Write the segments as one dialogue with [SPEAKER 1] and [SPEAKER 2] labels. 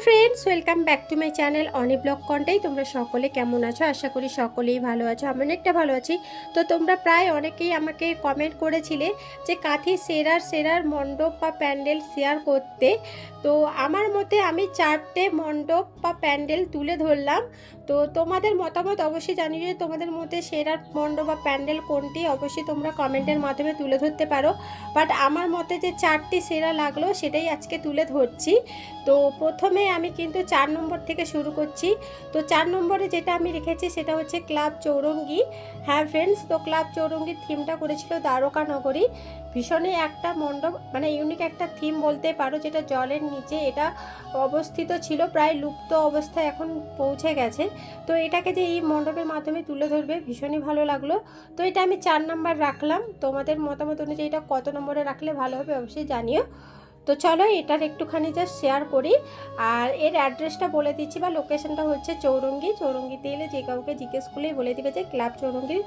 [SPEAKER 1] friends friends welcome back to my channel Oni blog কন্টেই তোমরা সকলে কেমন আছো? আশা করি সকলেই ভালো আছো। আমি অনেকটা ভালো আছি। তো তোমরা প্রায় অনেকেই আমাকে কমেন্ট করেছিলে যে, কাঁথি সেরার সেরার মণ্ডপ বা প্যান্ডেল শেয়ার করতে। তো আমার মতে আমি চারটে মণ্ডপ বা প্যান্ডেল তুলে ধরলাম। তো তোমাদের মতামত অবশ্যই জানিয়ে যে তোমাদের মধ্যে সেরার মণ্ডপ বা প্যান্ডেল কোনটি, অবশ্যই তোমরা কমেন্টের মাধ্যমে তুলে ধরতে পারো। বাট আমার মতে যে, চারটি সেরা লাগল, সেটাই আজকে তুলে ধরছি। তো প্রথমে আমি কিন্তু চার নম্বর থেকে শুরু করছি। তো চার নম্বরে যেটা আমি রেখেছি সেটা হচ্ছে ক্লাব চৌরঙ্গি। হ্যাঁ ফ্রেন্ডস তো ক্লাব চৌরঙ্গির থিমটা করেছিল দ্বারকা নগরী। ভীষণই একটা মণ্ডপ মানে ইউনিক একটা থিম বলতে পারো, যেটা জলের নিচে এটা অবস্থিত ছিল, প্রায় লুপ্ত অবস্থায় এখন পৌঁছে গেছে। তো এটাকে যে এই মণ্ডপের মাধ্যমে তুলে ধরবে, ভীষণই ভালো লাগল। তো এটা আমি চার নাম্বার রাখলাম। তোমাদের মতামত অনুযায়ী এটা কত নম্বরে রাখলে ভালো হবে অবশ্যই জানিও। তো চলো এটার একটুখানি জাস্ট শেয়ার করি। আর এর অ্যাড্রেসটা বলে দিচ্ছি বা লোকেশনটা হচ্ছে চৌরঙ্গি। চৌরঙ্গিতে এলে যে কাউকে জিজ্ঞেস করলেই বলে দিবে যে ক্লাব চৌরঙ্গির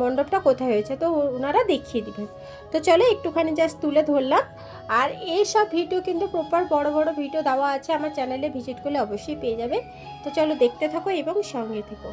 [SPEAKER 1] মণ্ডপটা কোথায় হয়েছে। তো ওনারা দেখিয়ে দিবেন তো চলো একটুখানি জাস্ট তুলে ধরলাম। আর এই সব ভিডিও কিন্তু প্রপার বড় বড় ভিডিও দেওয়া আছে। আমার চ্যানেলে ভিজিট করলে অবশ্যই পেয়ে যাবে। তো চলো দেখতে থাকো এবং সঙ্গে থেকো।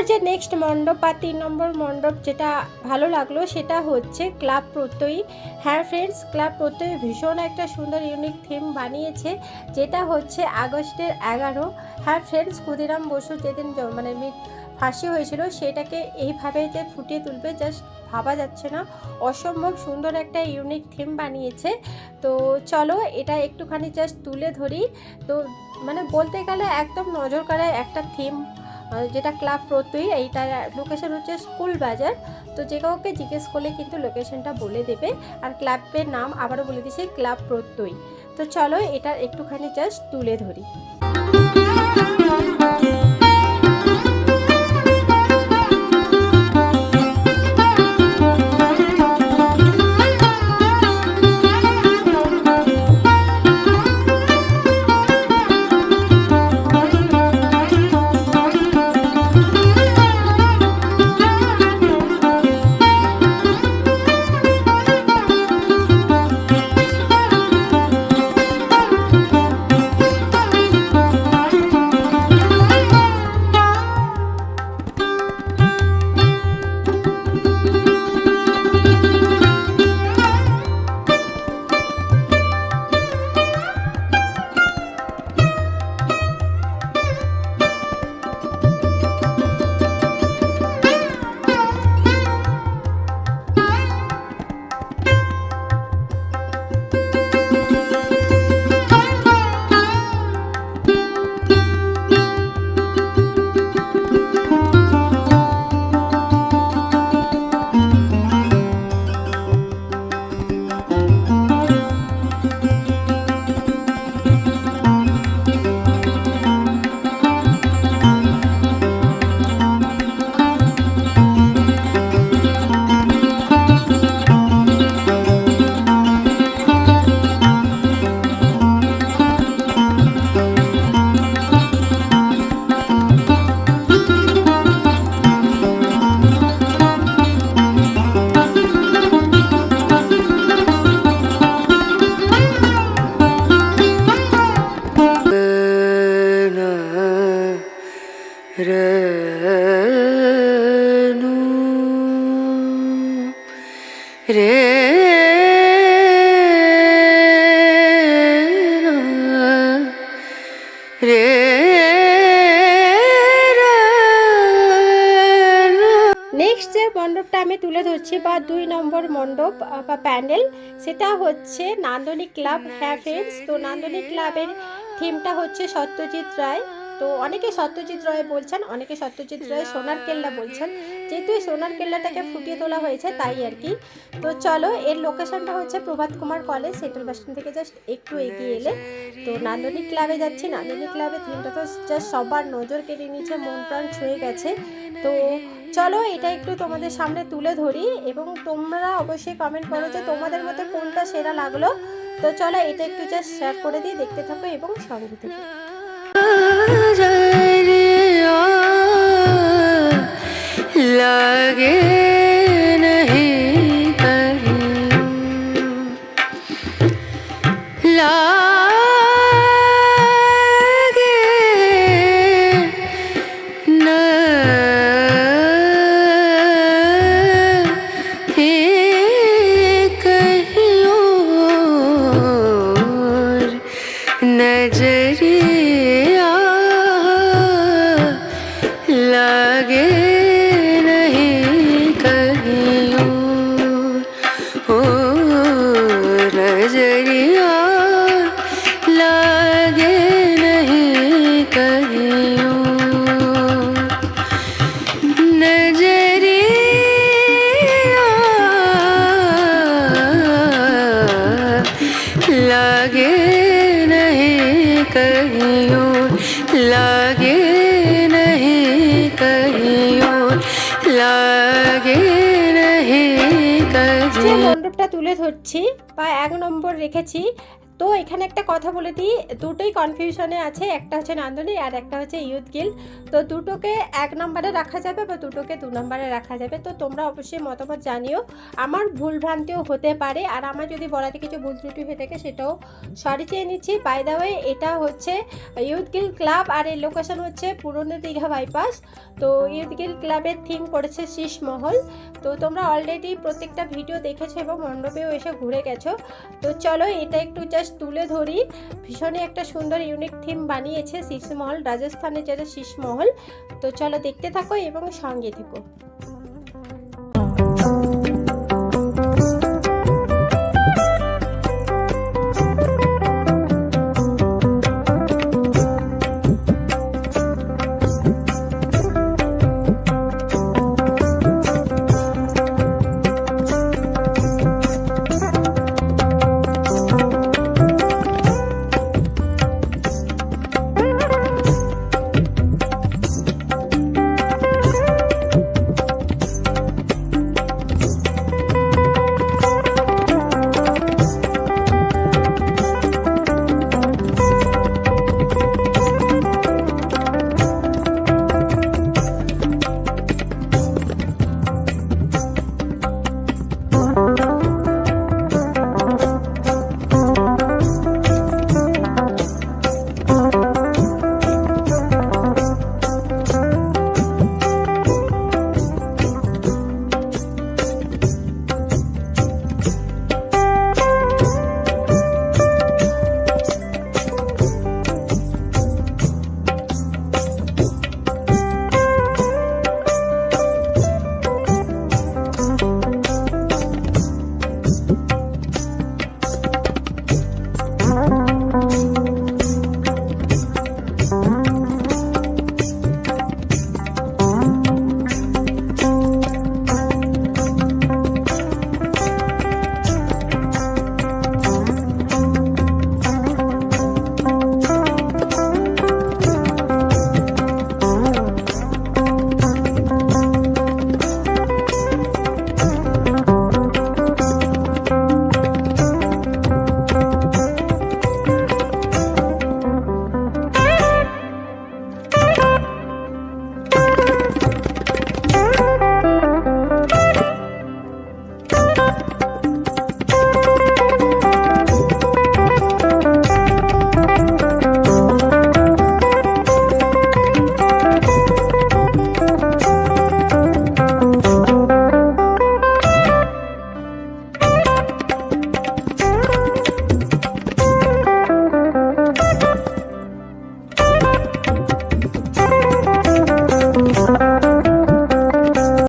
[SPEAKER 1] এরপর যে নেক্সট মণ্ডপ বা তিন নম্বর মণ্ডপ যেটা ভালো লাগল সেটা হচ্ছে ক্লাব প্রত্যয়ী। হ্যাঁ ফ্রেন্ডস ক্লাব প্রত্যয়ী ভীষণ একটা সুন্দর ইউনিক থিম বানিয়েছে, যেটা হচ্ছে আগস্টের এগারো। হ্যাঁ ফ্রেন্ডস ক্ষুদিরাম বসু যেদিন মানে ফাঁসি হয়েছিল সেটাকে এইভাবে যে ফুটিয়ে তুলবে জাস্ট ভাবা যাচ্ছে না। অসম্ভব সুন্দর একটা ইউনিক থিম বানিয়েছে। তো চলো এটা একটুখানি জাস্ট তুলে ধরি। তো মানে বলতে গেলে একদম নজর কাড়ায় একটা থিম যেটা ক্লাব প্রত্যয়ী এইটার লোকেশন হচ্ছে স্কুল বাজার। তো যে কাউকে জিজ্ঞেস করলে কিন্তু লোকেশনটা বলে দেবে। আর ক্লাবের নাম আবারও বলে দিছে ক্লাব প্রত্যয়ী। তো চলো এটা একটুখানি জাস্ট তুলে ধরি। রেনু রে রে নেক্সট মণ্ডপটা আমি তুলে ধরছি বা দুই নম্বর মণ্ডপ বা প্যান্ডেল, সেটা হচ্ছে নান্দনিক ক্লাব হ্যাঁ তো নান্দনিক ক্লাবের থিমটা হচ্ছে সত্যজিৎ রায়। তো অনেকে সত্যজিৎ রায় বলছেন, অনেকে সত্যজিৎ রায় সোনার কেল্লা বলছেন। যেহেতু এই সোনার কেল্লাটাকে ফুটিয়ে তোলা হয়েছে, তাই আর কি। তো চলো, এর লোকেশনটা হচ্ছে Prabhat Kumar college, central bus stand থেকে জাস্ট একটু এগিয়ে এলে। তো নান্দনিক ক্লাবে যাচ্ছি, নান্দনিক ক্লাবে থিমটা তো জাস্ট সবার নজর কেড়ে নিয়েছে, মন প্রাণ ছুঁয়ে গেছে। তো চলো, এটা একটু তোমাদের সামনে তুলে ধরি এবং তোমরা অবশ্যই কমেন্ট করো যে তোমাদের মধ্যে কোনটা সেরা লাগল। তো চলো, এটা একটু জাস্ট শেয়ার করে দিই, দেখতে থাকো এবং সঙ্গে থেকে।
[SPEAKER 2] Jay.
[SPEAKER 1] যে মণ্ডপটা তুলে ধরছি বা এক নম্বর রেখেছি তো এখানে একটা কথা বলে দিই, দুটোই কনফিউশনে আছে, একটা হচ্ছে নান্দনী আর একটা হচ্ছে ইউথ গিল। তো দুটোকে এক নম্বরে রাখা যাবে বা দুটোকে দু নম্বরে রাখা যাবে, তো তোমরা অবশ্যই মতামত জানিও। আমার ভুল ভ্রান্তিও হতে পারে আর আমার যদি বলাতে কিছু ভুল ত্রুটি হয়ে থাকে সেটাও সরি চেয়ে নিচ্ছি। বাই দা ওয়ে এটা হচ্ছে ইউথ গিল ক্লাব আর এর লোকেশন হচ্ছে পুরনো দীঘা বাইপাস তো ইউথ গিল ক্লাবের থিম করেছে শীষ মহল। তো তোমরা অলরেডি প্রত্যেকটা ভিডিও দেখেছ এবং মণ্ডপেও এসে ঘুরে গেছো। তো চলো এটা একটু জাস্ট তুলে ধরি। ভীষণই একটা সুন্দর ইউনিক থিম বানিয়েছে শীষমহল রাজস্থানের যেটা শীষমহল তো চলো দেখতে থাকো এবং সঙ্গে থেকো।